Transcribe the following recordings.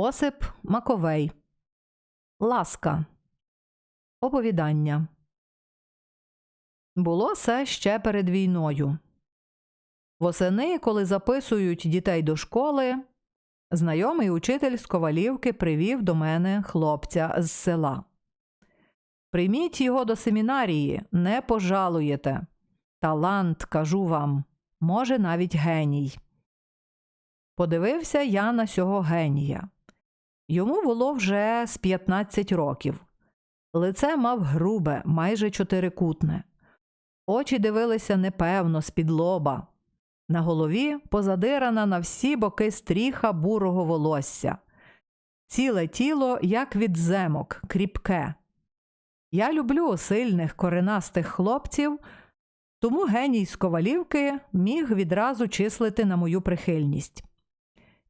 Осип Маковей. Ласка. Оповідання. Було це ще перед війною. Восени, коли записують дітей до школи, знайомий учитель з Ковалівки привів до мене хлопця з села. Прийміть його до семінарії, не пожалуєте. Талант, кажу вам, може навіть геній. Подивився я на сього генія. Йому було вже з 15 років. Лице мав грубе, майже чотирикутне. Очі дивилися непевно, з-під лоба. На голові позадирана на всі боки стріха бурого волосся. Ціле тіло, як від земок, кріпке. Я люблю сильних коренастих хлопців, тому геній з ковалівки міг відразу числити на мою прихильність.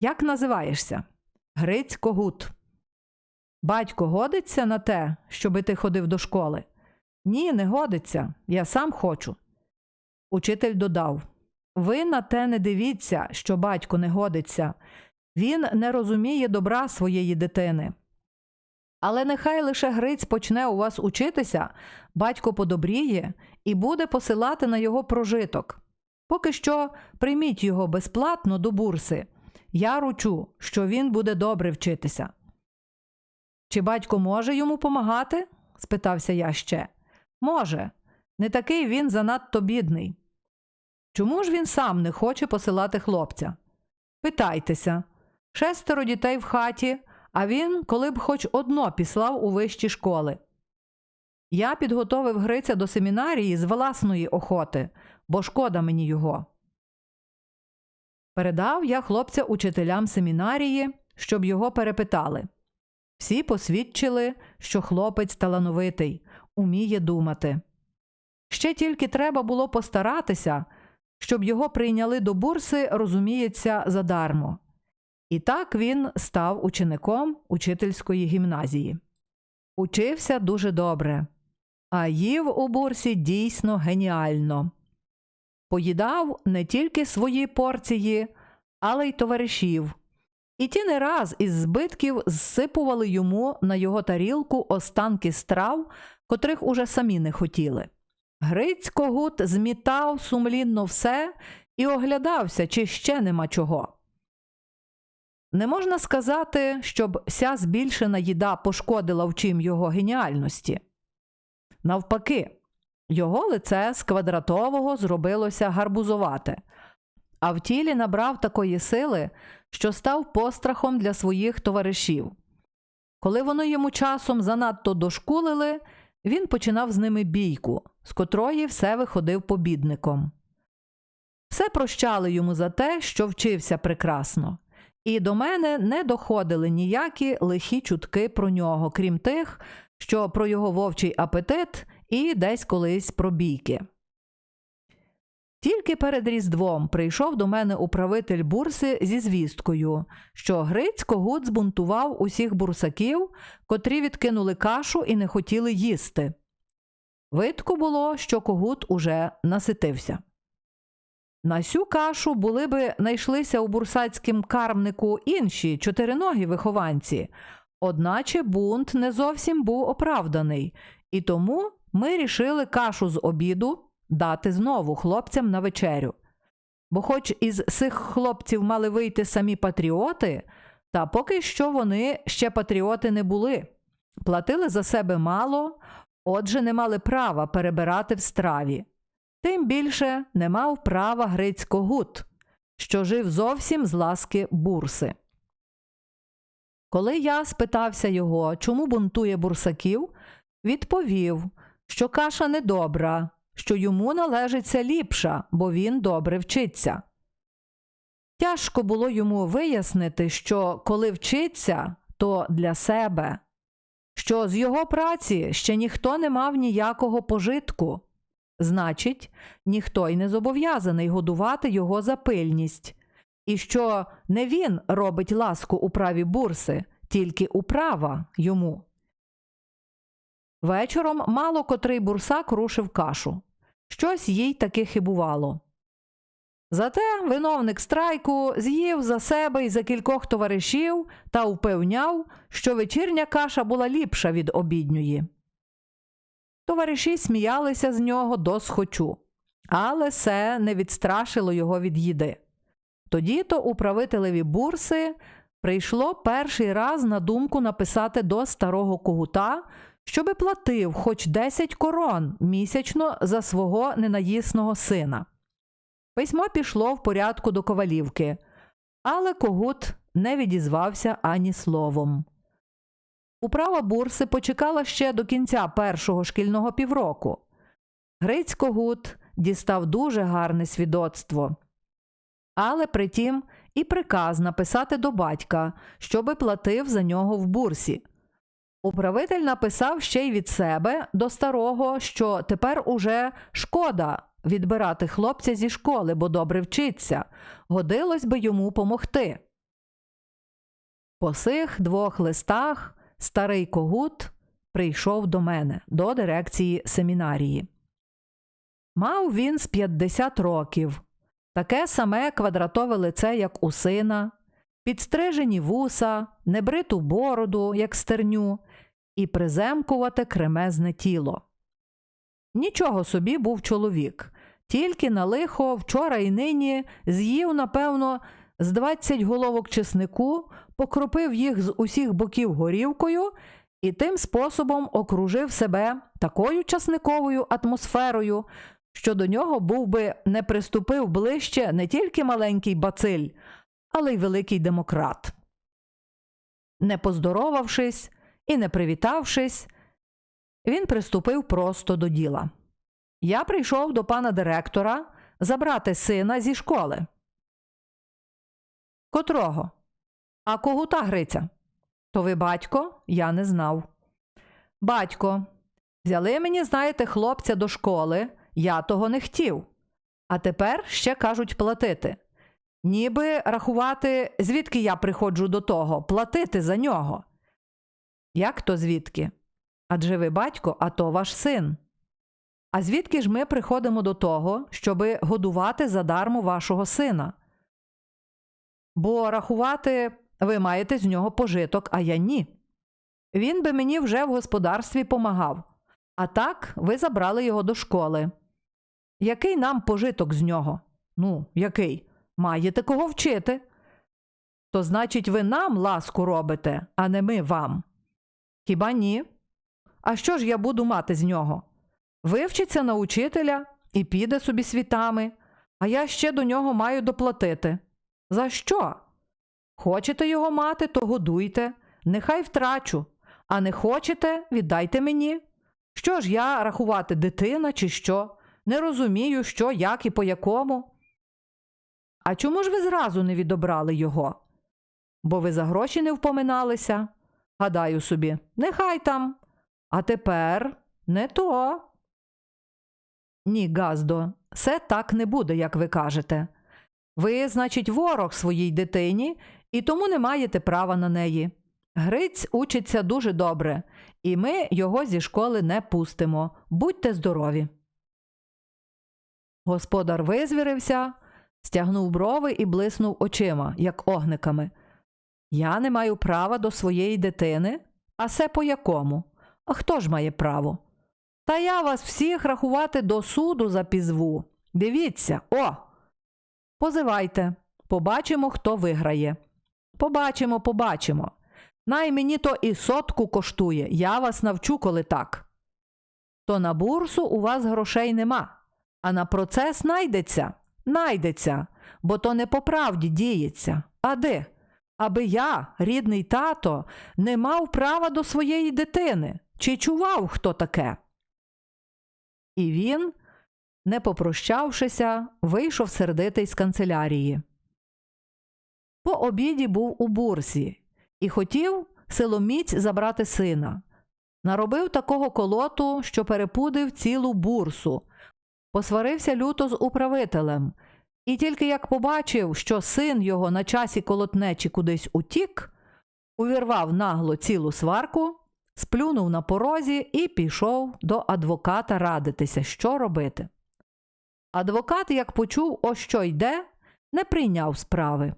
Як називаєшся? Гриць Когут. Батько годиться на те, щоби ти ходив до школи? Ні, не годиться. Я сам хочу. Учитель додав Ви на те не дивіться, що батько не годиться. Він не розуміє добра своєї дитини. Але нехай лише Гриць почне у вас учитися, батько подобріє і буде посилати на його прожиток. Поки що прийміть його безплатно до бурси. Я ручу, що він буде добре вчитися. Чи батько може йому помагати? спитався я ще. Може, не такий він занадто бідний. Чому ж він сам не хоче посилати хлопця? Питайтеся шестеро дітей в хаті, а він, коли б хоч одно післав у вищі школи. Я підготовив Гриця до семінарії з власної охоти, бо шкода мені його. Передав я хлопця учителям семінарії, щоб його перепитали. Всі посвідчили, що хлопець талановитий, уміє думати. Ще тільки треба було постаратися, щоб його прийняли до бурси, розуміється, задармо. І так він став учеником учительської гімназії. Учився дуже добре, а їв у бурсі дійсно геніально. Поїдав не тільки свої порції, але й товаришів. І ті не раз із збитків зсипували йому на його тарілку останки страв, котрих уже самі не хотіли. Гриць когут змітав сумлінно все і оглядався, чи ще нема чого. Не можна сказати, щоб ся збільшена їда пошкодила вчим його геніальності. Навпаки, його лице з квадратового зробилося гарбузовате, а в тілі набрав такої сили, що став пострахом для своїх товаришів. Коли вони йому часом занадто дошкулили, він починав з ними бійку, з котрої все виходив побідником. Все прощали йому за те, що вчився прекрасно, і до мене не доходили ніякі лихі чутки про нього, крім тих, що про його вовчий апетит і десь колись про бійки. Тільки перед Різдвом прийшов до мене управитель бурси зі звісткою, що Гриць Когут збунтував усіх бурсаків, котрі відкинули кашу і не хотіли їсти. Видко було, що когут уже наситився. На сю кашу були би найшлися у бурсацькім кармнику інші чотириногі вихованці, одначе бунт не зовсім був оправданий, і тому ми рішили кашу з обіду дати знову хлопцям на вечерю. Бо, хоч із цих хлопців мали вийти самі патріоти, та поки що вони ще патріоти не були, платили за себе мало, отже, не мали права перебирати в страві. Тим більше не мав права Грицько Гут, що жив зовсім з ласки бурси. Коли я спитався його, чому бунтує бурсаків, відповів, що каша недобра, що йому належиться ліпша, бо він добре вчиться. Тяжко було йому вияснити, що коли вчиться, то для себе, що з його праці ще ніхто не мав ніякого пожитку, значить, ніхто й не зобов'язаний годувати його за пильність, і що не він робить ласку у праві бурси, тільки управа йому. Вечором мало котрий бурсак рушив кашу. Щось їй таки хибувало. Зате виновник страйку з'їв за себе і за кількох товаришів та впевняв, що вечірня каша була ліпша від обідньої. Товариші сміялися з нього до схочу, але це не відстрашило його від їди. Тоді то управителеві бурси прийшло перший раз на думку написати до старого когута, щоби платив хоч 10 корон місячно за свого ненаїсного сина. Письмо пішло в порядку до ковалівки, але когут не відізвався ані словом. Управа бурси почекала ще до кінця першого шкільного півроку. Гриць когут дістав дуже гарне свідоцтво. Але притім і приказ написати до батька, щоби платив за нього в бурсі. Управитель написав ще й від себе до старого, що тепер уже шкода відбирати хлопця зі школи, бо добре вчиться, годилось би йому помогти. По сих двох листах старий когут прийшов до мене, до дирекції семінарії. Мав він з 50 років, таке саме квадратове лице, як у сина, підстрижені вуса, небриту бороду, як стерню, і приземкувате кремезне тіло. Нічого собі був чоловік, тільки на лихо вчора і нині з'їв, напевно, з 20 головок чеснику, покропив їх з усіх боків горівкою і тим способом окружив себе такою часниковою атмосферою, що до нього був би не приступив ближче не тільки маленький бациль, але й великий демократ. Не поздоровавшись і не привітавшись, він приступив просто до діла. Я прийшов до пана директора забрати сина зі школи. Котрого? А когута Гриця? То ви батько? Я не знав. Батько, взяли мені, знаєте, хлопця до школи, я того не хотів. А тепер ще кажуть платити. Ніби рахувати, звідки я приходжу до того, платити за нього. Як то звідки? Адже ви батько, а то ваш син. А звідки ж ми приходимо до того, щоби годувати задармо вашого сина? Бо рахувати ви маєте з нього пожиток, а я ні. Він би мені вже в господарстві помагав, а так ви забрали його до школи. Який нам пожиток з нього? Ну, який? Маєте кого вчити? То значить, ви нам ласку робите, а не ми вам. Хіба ні? А що ж я буду мати з нього? Вивчиться на учителя і піде собі світами, а я ще до нього маю доплатити. За що? Хочете його мати, то годуйте, нехай втрачу, а не хочете, віддайте мені. Що ж я рахувати дитина чи що? Не розумію, що, як і по якому. А чому ж ви зразу не відобрали його? Бо ви за гроші не впоминалися. Гадаю собі, нехай там. А тепер не то. Ні, Газдо, все так не буде, як ви кажете. Ви, значить, ворог своїй дитині і тому не маєте права на неї. Гриць учиться дуже добре, і ми його зі школи не пустимо. Будьте здорові. Господар визвірився, стягнув брови і блиснув очима, як огниками. Я не маю права до своєї дитини, а се по якому? А хто ж має право? Та я вас всіх рахувати до суду запізву. Дивіться, о! Позивайте, побачимо, хто виграє. Побачимо, побачимо. Най мені то і сотку коштує, я вас навчу, коли так. То на бурсу у вас грошей нема, а на процес найдеться, найдеться, бо то не по правді діється. А де? Аби я, рідний тато, не мав права до своєї дитини, чи чував хто таке? І він, не попрощавшися, вийшов сердитий з канцелярії. По обіді був у бурсі і хотів силоміць забрати сина. Наробив такого колоту, що перепудив цілу бурсу, посварився люто з управителем, і тільки як побачив, що син його на часі колотнечі кудись утік, увірвав нагло цілу сварку, сплюнув на порозі і пішов до адвоката радитися, що робити. Адвокат, як почув, о що йде, не прийняв справи.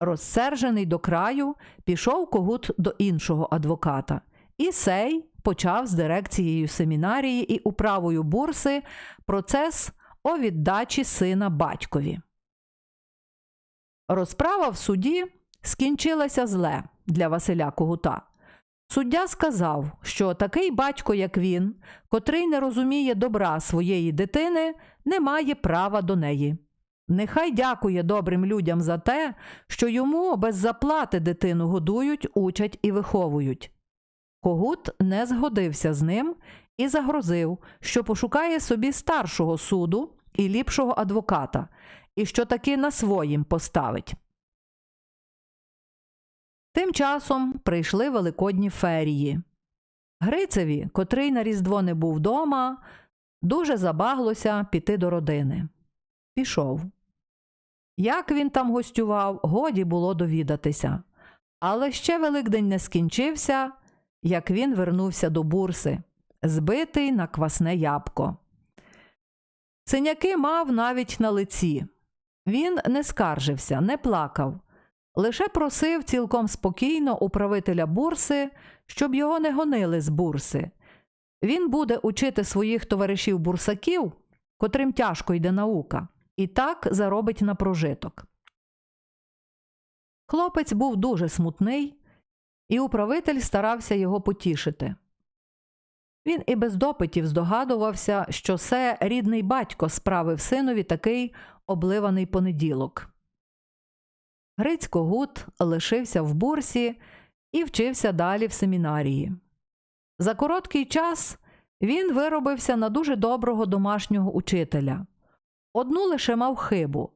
Розсержений до краю, пішов когут до іншого адвоката, і сей почав з дирекцією семінарії і управою бурси процес о віддачі сина батькові. Розправа в суді скінчилася зле для Василя Когута. Суддя сказав, що такий батько, як він, котрий не розуміє добра своєї дитини, не має права до неї. Нехай дякує добрим людям за те, що йому без заплати дитину годують, учать і виховують. Когут не згодився з ним і загрозив, що пошукає собі старшого суду і ліпшого адвоката, і що таки на своїм поставить. Тим часом прийшли великодні ферії. Грицеві, котрий на Різдво не був дома, дуже забаглося піти до родини. Пішов. Як він там гостював, годі було довідатися. Але ще Великдень не скінчився, як він вернувся до бурси, збитий на квасне ябко. Синяки мав навіть на лиці. Він не скаржився, не плакав, лише просив цілком спокійно управителя бурси, щоб його не гонили з бурси. Він буде учити своїх товаришів бурсаків, котрим тяжко йде наука, і так заробить на прожиток. Хлопець був дуже смутний, і управитель старався його потішити. Він і без допитів здогадувався, що це рідний батько справив синові такий обливаний понеділок. Грицько Гут лишився в бурсі і вчився далі в семінарії. За короткий час він виробився на дуже доброго домашнього учителя. Одну лише мав хибу,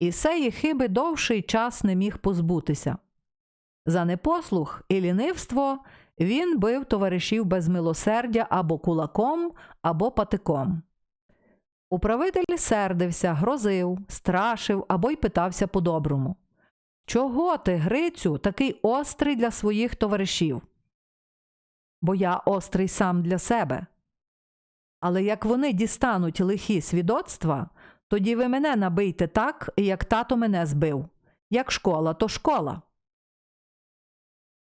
і сеї хиби довший час не міг позбутися. За непослух і лінивство він бив товаришів без милосердя або кулаком, або патиком. Управитель сердився, грозив, страшив або й питався по-доброму. Чого ти, Грицю, такий острий для своїх товаришів? Бо я острий сам для себе. Але як вони дістануть лихі свідоцтва, тоді ви мене набийте так, як тато мене збив. Як школа, то школа.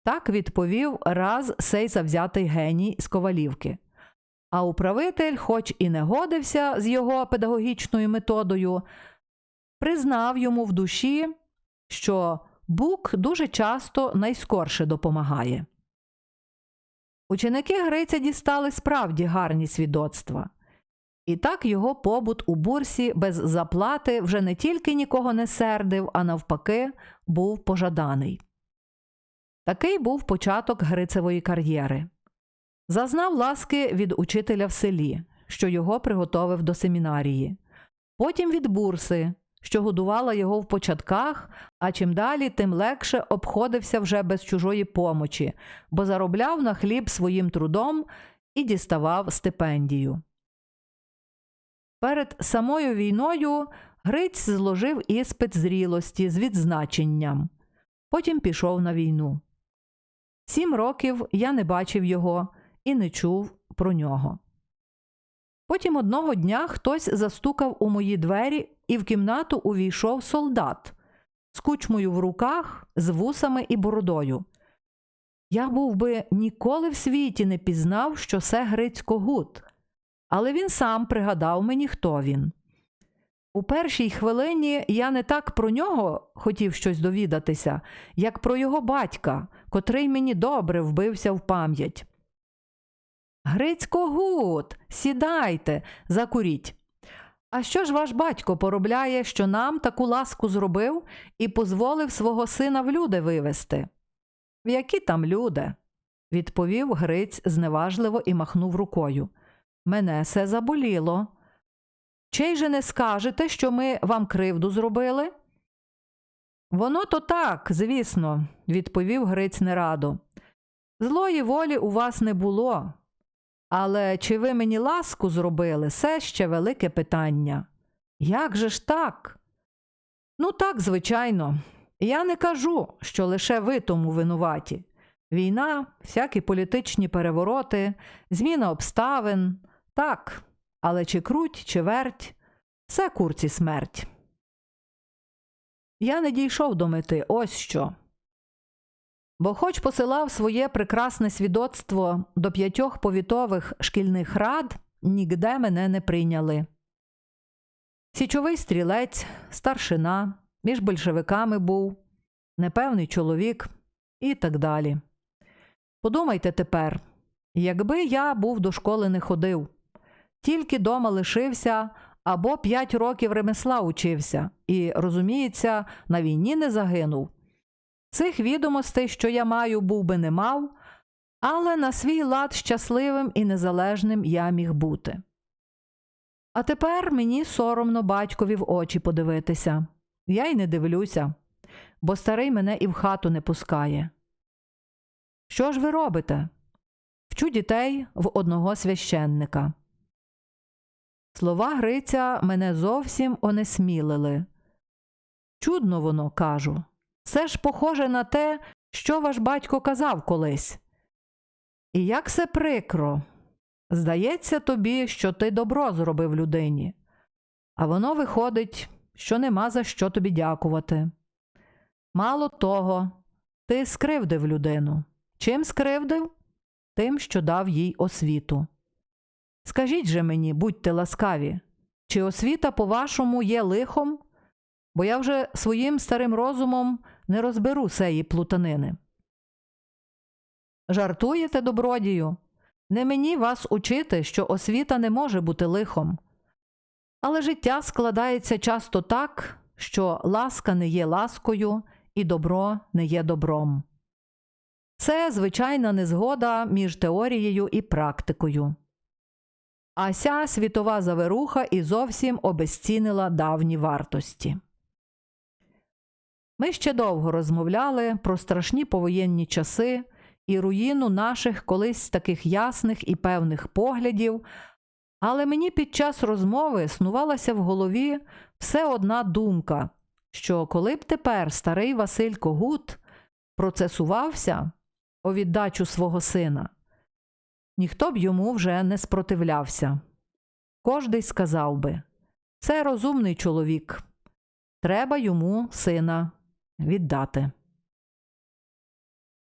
Так відповів раз сей завзятий геній з ковалівки. А управитель, хоч і не годився з його педагогічною методою, признав йому в душі, що бук дуже часто найскорше допомагає. Ученики Гриця дістали справді гарні свідоцтва. І так його побут у бурсі без заплати вже не тільки нікого не сердив, а навпаки, був пожаданий. Такий був початок Грицевої кар'єри. Зазнав ласки від учителя в селі, що його приготовив до семінарії, потім від бурси, що годувала його в початках, а чим далі, тим легше обходився вже без чужої помочі, бо заробляв на хліб своїм трудом і діставав стипендію. Перед самою війною Гриць зложив іспит зрілості з відзначенням. Потім пішов на війну. Сім років я не бачив його і не чув про нього. Потім одного дня хтось застукав у мої двері, і в кімнату увійшов солдат з кучмою в руках, з вусами і бородою. Я був би ніколи в світі не пізнав, що це Грицько Гут, але він сам пригадав мені, хто він. У першій хвилині я не так про нього хотів щось довідатися, як про його батька, котрий мені добре вбився в пам'ять. Грицько Гут, сідайте, закуріть. А що ж ваш батько поробляє, що нам таку ласку зробив і позволив свого сина в люди вивести? В які там люди? відповів Гриць зневажливо і махнув рукою. Мене все заболіло. Чей же не скажете, що ми вам кривду зробили? Воно то так, звісно, відповів Гриць нерадо. Злої волі у вас не було. Але чи ви мені ласку зробили, це ще велике питання. Як же ж так? Ну, так, звичайно. Я не кажу, що лише ви тому винуваті. Війна, всякі політичні перевороти, зміна обставин, так, але чи круть, чи верть, Все курці смерть. Я не дійшов до мети, ось що. Бо хоч посилав своє прекрасне свідоцтво до п'ятьох повітових шкільних рад, нігде мене не прийняли. Січовий стрілець, старшина, між большевиками був, непевний чоловік і так далі. Подумайте тепер, якби я був до школи не ходив, тільки дома лишився або п'ять років ремесла учився і, розуміється, на війні не загинув. Цих відомостей, що я маю, був би не мав, але на свій лад щасливим і незалежним я міг бути. А тепер мені соромно батькові в очі подивитися. Я й не дивлюся, бо старий мене і в хату не пускає. Що ж ви робите? Вчу дітей в одного священника. Слова Гриця мене зовсім онесмілили. Чудно воно, кажу. Це ж похоже на те, що ваш батько казав колись. І як це прикро. Здається тобі, що ти добро зробив людині, а воно виходить, що нема за що тобі дякувати. Мало того, ти скривдив людину. Чим скривдив? Тим, що дав їй освіту. Скажіть же мені, будьте ласкаві, чи освіта, по-вашому, є лихом? Бо я вже своїм старим розумом не розберу сеї плутанини. Жартуєте, добродію? Не мені вас учити, що освіта не може бути лихом. Але життя складається часто так, що ласка не є ласкою і добро не є добром. Це звичайна незгода між теорією і практикою. А ся світова заверуха і зовсім обезцінила давні вартості. Ми ще довго розмовляли про страшні повоєнні часи і руїну наших колись таких ясних і певних поглядів, але мені під час розмови снувалася в голові все одна думка, що коли б тепер старий Василь Когут процесувався у віддачу свого сина, ніхто б йому вже не спротивлявся. Кожний сказав би це розумний чоловік, треба йому сина віддати.